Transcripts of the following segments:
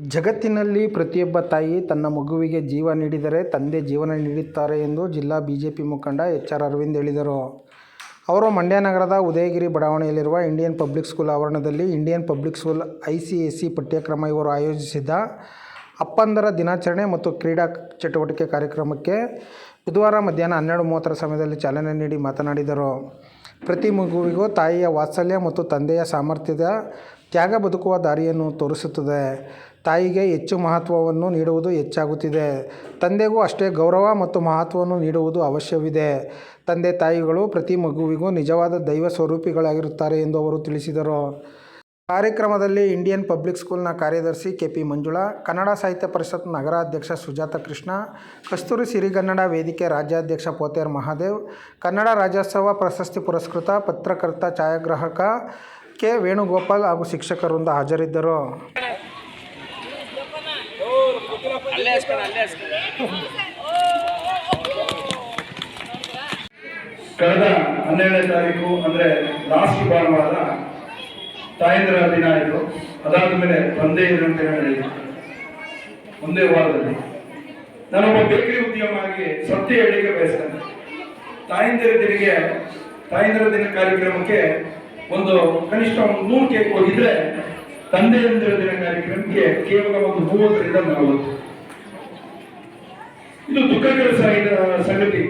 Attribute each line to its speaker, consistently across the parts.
Speaker 1: ಜಗತ್ತಿನಲ್ಲಿ ಪ್ರತಿಯೊಬ್ಬ ತಾಯಿ ತನ್ನ ಮಗುವಿಗೆ ಜೀವ ನೀಡಿದರೆ ತಂದೆ ಜೀವನ ನೀಡುತ್ತಾರೆ ಎಂದು ಜಿಲ್ಲಾ ಬಿಜೆಪಿ ಮುಖಂಡ ಎಚ್ ಆರ್ ಅರವಿಂದ್ ಹೇಳಿದರು. ಅವರು ಮಂಡ್ಯ ನಗರದ ಉದಯಗಿರಿ ಬಡಾವಣೆಯಲ್ಲಿರುವ ಇಂಡಿಯನ್ ಪಬ್ಲಿಕ್ ಸ್ಕೂಲ್ ಆವರಣದಲ್ಲಿ Indian public school I C S C ಪಠ್ಯಕ್ರಮ ಇವರು ಆಯೋಜಿಸಿದ್ದ ಅಪ್ಪಂದರ ದಿನಾಚರಣೆ ಮತ್ತು ಕ್ರೀಡಾ ಚಟುವಟಿಕೆ ಕಾರ್ಯಕ್ರಮಕ್ಕೆ ಬುಧವಾರ ಮಧ್ಯಾಹ್ನ ಹನ್ನೆರಡು ಮೂವತ್ತರ ಸಮಯದಲ್ಲಿ ಚಾಲನೆ ನೀಡಿ ಮಾತನಾಡಿದರು. ಪ್ರತಿ ಮಗುವಿಗೂ ತಾಯಿಯ ವಾತ್ಸಲ್ಯ ಮತ್ತು ತಂದೆಯ ಸಾಮರ್ಥ್ಯದ ತ್ಯಾಗ ಬದುಕುವ ದಾರಿಯನ್ನು ತೋರಿಸುತ್ತದೆ. ತಾಯಿಗೆ ಹೆಚ್ಚು ಮಹತ್ವವನ್ನು ನೀಡುವುದು ಹೆಚ್ಚಾಗುತ್ತಿದೆ. ತಂದೆಗೂ ಅಷ್ಟೇ ಗೌರವ ಮತ್ತು ಮಹತ್ವವನ್ನು ನೀಡುವುದು ಅವಶ್ಯವಿದೆ. ತಂದೆ ತಾಯಿಗಳು ಪ್ರತಿ ಮಗುವಿಗೂ ನಿಜವಾದ ದೈವ ಸ್ವರೂಪಿಗಳಾಗಿರುತ್ತಾರೆ ಎಂದು ಅವರು ತಿಳಿಸಿದರು. ಕಾರ್ಯಕ್ರಮದಲ್ಲಿ ಇಂಡಿಯನ್ ಪಬ್ಲಿಕ್ ಸ್ಕೂಲ್ನ ಕಾರ್ಯದರ್ಶಿ ಕೆ ಪಿ ಮಂಜುಳಾ, ಕನ್ನಡ ಸಾಹಿತ್ಯ ಪರಿಷತ್ ನಗರಾಧ್ಯಕ್ಷ ಸುಜಾತ ಕೃಷ್ಣ, ಕಸ್ತೂರಿ ಸಿರಿಗನ್ನಡ ವೇದಿಕೆ ರಾಜ್ಯಾಧ್ಯಕ್ಷ ಪೋತೇರ್ ಮಹಾದೇವ್, ಕನ್ನಡ ರಾಜ್ಯೋತ್ಸವ ಪ್ರಶಸ್ತಿ ಪುರಸ್ಕೃತ ಪತ್ರಕರ್ತ ಛಾಯಾಗ್ರಾಹಕ ಕೆ ವೇಣುಗೋಪಾಲ್ ಹಾಗೂ ಶಿಕ್ಷಕರಿಂದ ಹಾಜರಿದ್ದರು.
Speaker 2: ಅಲ್ಲೇ
Speaker 3: ಕಳೆದ ಹನ್ನೆರಡನೇ ತಾರೀಕು ಅಂದ್ರೆ ಲಾಸ್ಟ್ ಭಾನುವಾರ ತಾಯಂದ್ರ ದಿನ ಆಯಿತು ಅದಾದ ಮೇಲೆ ತಂದೆ ಇರುವಂತೆ ನಡೆಯಿತು ಒಂದೇ ವಾರದಲ್ಲಿ. ನಾನೊಬ್ಬ ಬೇಕರಿ ಉದ್ಯಮವಾಗಿ ಸತ್ಯ ಹೇಳಿಕೆ ಬಯಸ್ತೇನೆ. ತಾಯಂದಿರ ದಿನಿಗೆ ತಾಯಂದಿರ ದಿನ ಕಾರ್ಯಕ್ರಮಕ್ಕೆ ಒಂದು ಕನಿಷ್ಠ ಒಂದು ನೂರು ಕೇಕ್ ಹೋಗಿದ್ರೆ ತಂದೆಯಂದಿರ ದಿನ ಕಾರ್ಯಕ್ರಮಕ್ಕೆ ಕೇವಲ ಒಂದು ಮೂವತ್ತರಿಂದ ನಲವತ್ತು. ಇದು ದುಃಖಕರ ಸಂಗತಿ.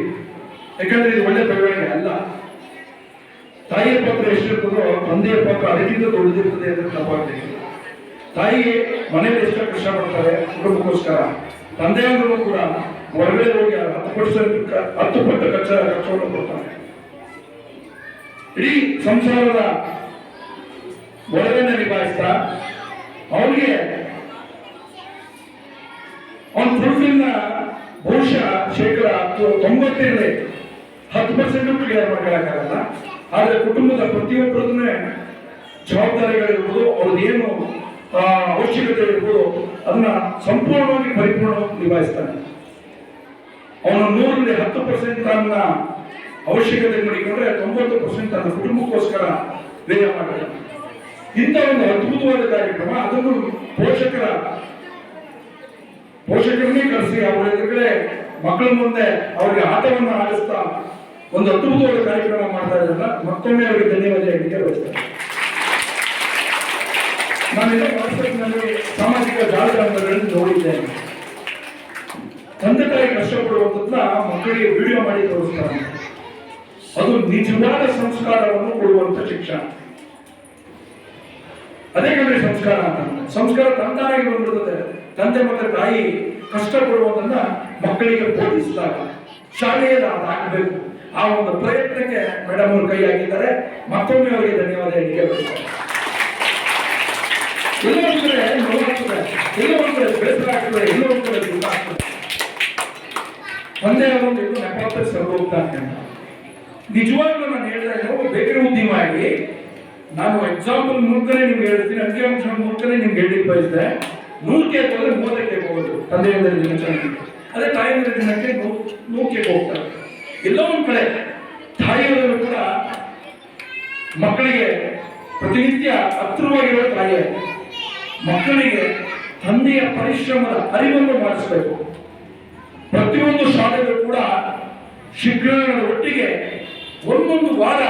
Speaker 3: ಯಾಕಂದ್ರೆ ಇದು ಒಳ್ಳೆ ಬೆಳವಣಿಗೆ ಅಲ್ಲ. ತಾಯಿಯ ಪಾತ್ರ ಎಷ್ಟಿರ್ತದೋ ತಂದೆಯ ಪಾತ್ರ ಅದಕ್ಕಿಂತ ದೊಡ್ಡದಿರ್ತದೆ ಅಂತ ತಪ್ಪಾಗ್ತದೆ ತಾಯಿ ಮನೆಯಲ್ಲಿ ಎಷ್ಟು ಪಡ್ತಾರೆ ಕುಟುಂಬಕ್ಕೋಸ್ಕರ. ತಂದೆಯವರು ಕೂಡ ಹೊರಗಡೆ ಹೋಗಿ ಹತ್ತು ಪರ್ಸೆಂಟ್ ಹತ್ತು ಪಟ್ಟು ಕಚ್ಚಾ ಖರ್ಚವನ್ನು ಕೊಡ್ತಾರೆ. ಇಡೀ ಸಂಸಾರದ ಒಳಗನ್ನ ನಿಭಾಯಿಸ್ತಾ ಅವನಿಗೆ ಅವನ ಬಹುಶಃ ಶೇಕಡ ಹತ್ತು ತೊಂಬತ್ತಿರಲಿ ಹತ್ತು ಪರ್ಸೆಂಟ್ ಕ್ಲಿಯರ್ ಮಾಡ್ಕೊಳಕ್ಕಾಗಲ್ಲ. ಆದ್ರೆ ಕುಟುಂಬದ ಪ್ರತಿಯೊಬ್ಬರದನ್ನೇ ಜವಾಬ್ದಾರಿಗಳಿರ್ಬೋದು, ಅವ್ರದ್ದೇನು ಅವಶ್ಯಕತೆ ಇರ್ಬೋದು, ಅದನ್ನ ಸಂಪೂರ್ಣವಾಗಿ ಪರಿಪೂರ್ಣವಾಗಿ ನಿಭಾಯಿಸ್ತಾನೆ ಅವನ ನೂರಲ್ಲಿ ಹತ್ತು ಪರ್ಸೆಂಟ್ ತನ್ನ ಅವಶ್ಯಕತೆ ಮಾಡಿಕೊಂಡ್ರೆ ತೊಂಬತ್ತು ಪರ್ಸೆಂಟ್ ತನ್ನ ಕುಟುಂಬಕ್ಕೋಸ್ಕರ ವ್ಯಯ ಮಾಡ್ತಾನೆ ಇಂಥ ಒಂದು ಅದ್ಭುತವಾದ ಕಾರ್ಯಕ್ರಮ, ಅದನ್ನು ಪೋಷಕರ, ಪೋಷಕರನ್ನೇ ಕರೆಸಿ, ಅವರ ಎದುರುಗಡೆ ಮಕ್ಕಳ ಮುಂದೆ ಅವರಿಗೆ ಆಟವನ್ನು ಆಡಿಸ್ತಾ ಒಂದು ಅದ್ಭುತವಾದ ಕಾರ್ಯಕ್ರಮ ಮಾಡ್ತಾ ಇದ್ರಲ್ಲ ಮತ್ತೊಮ್ಮೆ ಅವರಿಗೆ ಧನ್ಯವಾದ ಹೇಳಲಿಕ್ಕೆ ಬಯಸ್ತೇನೆ. ನಾನು ವಾಟ್ಸಪ್ನಲ್ಲಿ ಸಾಮಾಜಿಕ ಜಾಲತಾಣಗಳನ್ನು ನೋಡಿದ್ದೇನೆ. ತಂದೆ ತಾಯಿ ಕಷ್ಟಪಡುವಂಥದ್ನ ಮಕ್ಕಳಿಗೆ ವಿಡಿಯೋ ಮಾಡಿ ತೋರಿಸ್ತಾರೆ. ಅದು ನಿಜವಾದ ಸಂಸ್ಕಾರವನ್ನು ಕೊಡುವಂತ ಶಿಕ್ಷಣ. ಅದೇ ಕಡೆ ಸಂಸ್ಕಾರ ಅಂತ ಸಂಸ್ಕಾರ ತಂತಾನಾಗಿ ಬಂದ್ಬಿಡುತ್ತದೆ ತಂದೆ ಮತ್ತೆ ತಾಯಿ ಕಷ್ಟಪಡುವುದನ್ನ ಮಕ್ಕಳಿಗೆ ಬೋಧಿಸಿದಾಗ ಶಾಲೆಯಲ್ಲಿ ಅದು ಹಾಕಬೇಕು ಆ ಒಂದು ಪ್ರಯತ್ನಕ್ಕೆ ಮೇಡಮ್ ಅವರು ಕೈ ಹಾಕಿದ್ದಾರೆ ಮತ್ತೊಮ್ಮೆ ಅವರಿಗೆ ಧನ್ಯವಾದ ಹೇಳಿಕೆ ಒಂದ್ ಕಡೆ ಒಂದ್ ಆಗ್ತದೆ. ಒಂದ್ ಕಡೆ ಆಗ್ತದೆ. ತಂದೆ ಒಂದು ಇದು ನೆಪಕ್ಕೆ ಸರಿ ಹೋಗ್ತಾನೆ ನಿಜವಾಗ್ಲೂ ನಾನು ಹೇಳಿದ್ರೆ ನಾವು ಬೇಕರಿ ಉದ್ಯಮ ಆಗಿ ನಾನು ಎಕ್ಸಾಂಪಲ್ ಮೂಲಕನೇ ನಿಮ್ಗೆ ಹೇಳ್ತೀನಿ ಅಂಕಿಅಂಶ ಮೂಲಕನೇ ನಿಮ್ಗೆ ಹೇಳಿ ಬಯಸಿದೆ. ನೂರು ಕೇಕ್ ಹೋದ್ರೆ ಮೂವತ್ತಕ್ಕೆ ಹೋಗೋದು ತಂದೆಯಿಂದ ಅದೇ ತಾಯಿಯವರ ದಿನಕ್ಕೆ ನೂ ನೂರು ಕೇಕ್ ಹೋಗ್ತಾರೆ. ಎಲ್ಲೋ ಒಂದು ಕಡೆ ತಾಯಿಯವರು ಕೂಡ ಮಕ್ಕಳಿಗೆ ಪ್ರತಿನಿತ್ಯ ಅತ್ರವಾಗಿರೋ ತಾಯಿಯ ಮಕ್ಕಳಿಗೆ ತಂದೆಯ ಪರಿಶ್ರಮದ ಅರಿವನ್ನು ಮಾಡಿಸಬೇಕು. ಪ್ರತಿಯೊಂದು ಶಾಲೆಗಳು ಕೂಡ ಶಿಕ್ಷಣಗಳ ಒಟ್ಟಿಗೆ ಒಂದೊಂದು ವಾರ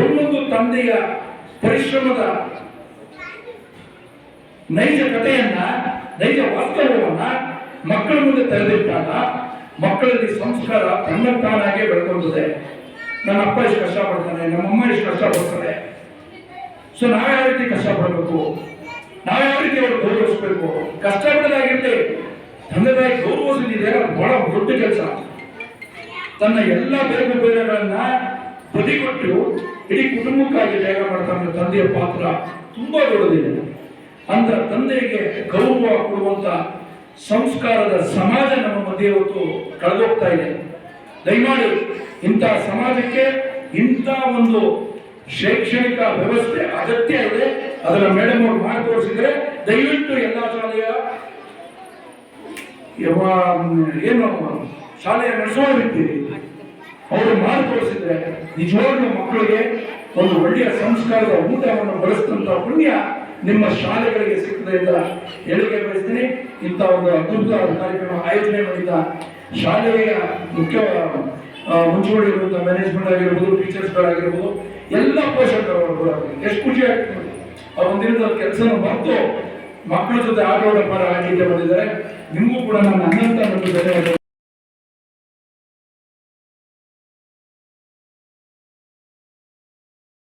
Speaker 3: ಒಂದೊಂದು ತಂದೆಯ ಪರಿಶ್ರಮದ ನೈಜ ಕಥೆಯನ್ನ, ನೈಜ ವಾಸ್ತವವನ್ನ ಮಕ್ಕಳ ಮುಂದೆ ತೆರೆದಿಟ್ಟಾಗ ಮಕ್ಕಳಲ್ಲಿ ಸಂಸ್ಕಾರ ತನ್ನಂತಾನಾಗೆ ಬೆಳ್ಕೊಂಡಿದೆ. ನನ್ನ ಅಪ್ಪ ಇಷ್ಟು ಕಷ್ಟಪಡ್ತಾನೆ, ನಮ್ಮ ಅಮ್ಮ ಇಷ್ಟು ಪಡ್ತಾರೆ ಸೊ ನಾವ್ ಯಾವ ರೀತಿ ಕಷ್ಟಪಡಬೇಕು? ನಾವು ಯಾವ ರೀತಿ ಅವ್ರು ಗೌರವಿಸ್ಬೇಕು? ಕಷ್ಟಪಡೋದಾಗಿರ್ಲಿ ತಂದೆ ತಾಯಿ ಗೌರವಿಸಿದ್ರೆ ಬಹಳ ದೊಡ್ಡ ಕೆಲಸ. ತನ್ನ ಎಲ್ಲ ಬೇರೆ ಬೇರೆಗಳನ್ನ ಬದಿಗೊಟ್ಟು ಇಡೀ ಕುಟುಂಬಕ್ಕಾಗಿ ತ್ಯಾಗ ಮಾಡ್ತಾನೆ ತಂದೆಯ ಪಾತ್ರ ತುಂಬಾ ದೊಡ್ಡದಿದೆ. ಅಂತ ತಂದೆಗೆ ಗೌರವ ಕೊಡುವಂತ ಸಂಸ್ಕಾರದ ಸಮಾಜ ನಮ್ಮ ಮಧ್ಯೆ ಇವತ್ತು ಕಳೆದೋಗ್ತಾ ಇದೆ. ದಯಮಾಡಿ ಇಂಥ ಸಮಾಜಕ್ಕೆ ಇಂಥ ಒಂದು ಶೈಕ್ಷಣಿಕ ವ್ಯವಸ್ಥೆ ಅಗತ್ಯ ಇದೆ. ಅದರ ಮೇಡಮ್ ಅವರು ಮಾಡಿ ತೋರಿಸಿದ್ರೆ ದಯವಿಟ್ಟು ಎಲ್ಲ ಶಾಲೆಯ ಏನು ಶಾಲೆಯ ನಡೆಸೋರಿದ್ದೀರಿ ಅವರು ಮಾಡಿ ತೋರಿಸಿದ್ರೆ ನಿಜವಾಗ್ಲೂ ಮಕ್ಕಳಿಗೆ ಒಂದು ಒಳ್ಳೆಯ ಸಂಸ್ಕಾರದ ಊಟವನ್ನು ಬಳಸಿದಂತಹ ಪುಣ್ಯ. ನಿಮ್ಮ ಶಾಲೆಗಳಿಗೆ ಸಿಗ್ತದೆ ಅಂತ ಹೇಳಿಕೆ ಬಯಸ್ತೀನಿ. ಇಂಥ ಒಂದು ಅದ್ಭುತವಾದ ಕಾರ್ಯಕ್ರಮ ಆಯೋಜನೆ ಮಾಡಿದ ಶಾಲೆಯ ಮುಖ್ಯ ಮುಂಚೂಣಿರುವಂಥ ಮ್ಯಾನೇಜ್ಮೆಂಟ್ ಆಗಿರ್ಬೋದು ಟೀಚರ್ಸ್ಗಳಾಗಿರ್ಬೋದು ಎಲ್ಲ ಪೋಷಕರು ಎಷ್ಟು ಖುಷಿ ಆಗ್ತದೆ. ಆ ಒಂದಿನದ ಕೆಲಸನ ಮರೆತು ಮಕ್ಕಳ ಜೊತೆ ಆಟೋಟ ಪಾಠ ಆಡಲಿಕ್ಕೆ ಬಂದಿದ್ದಾರೆ. ನಿಮಗೂ ಕೂಡ ನನ್ನ ಅನಂತ ಮತ್ತು ಧನ್ಯವಾದ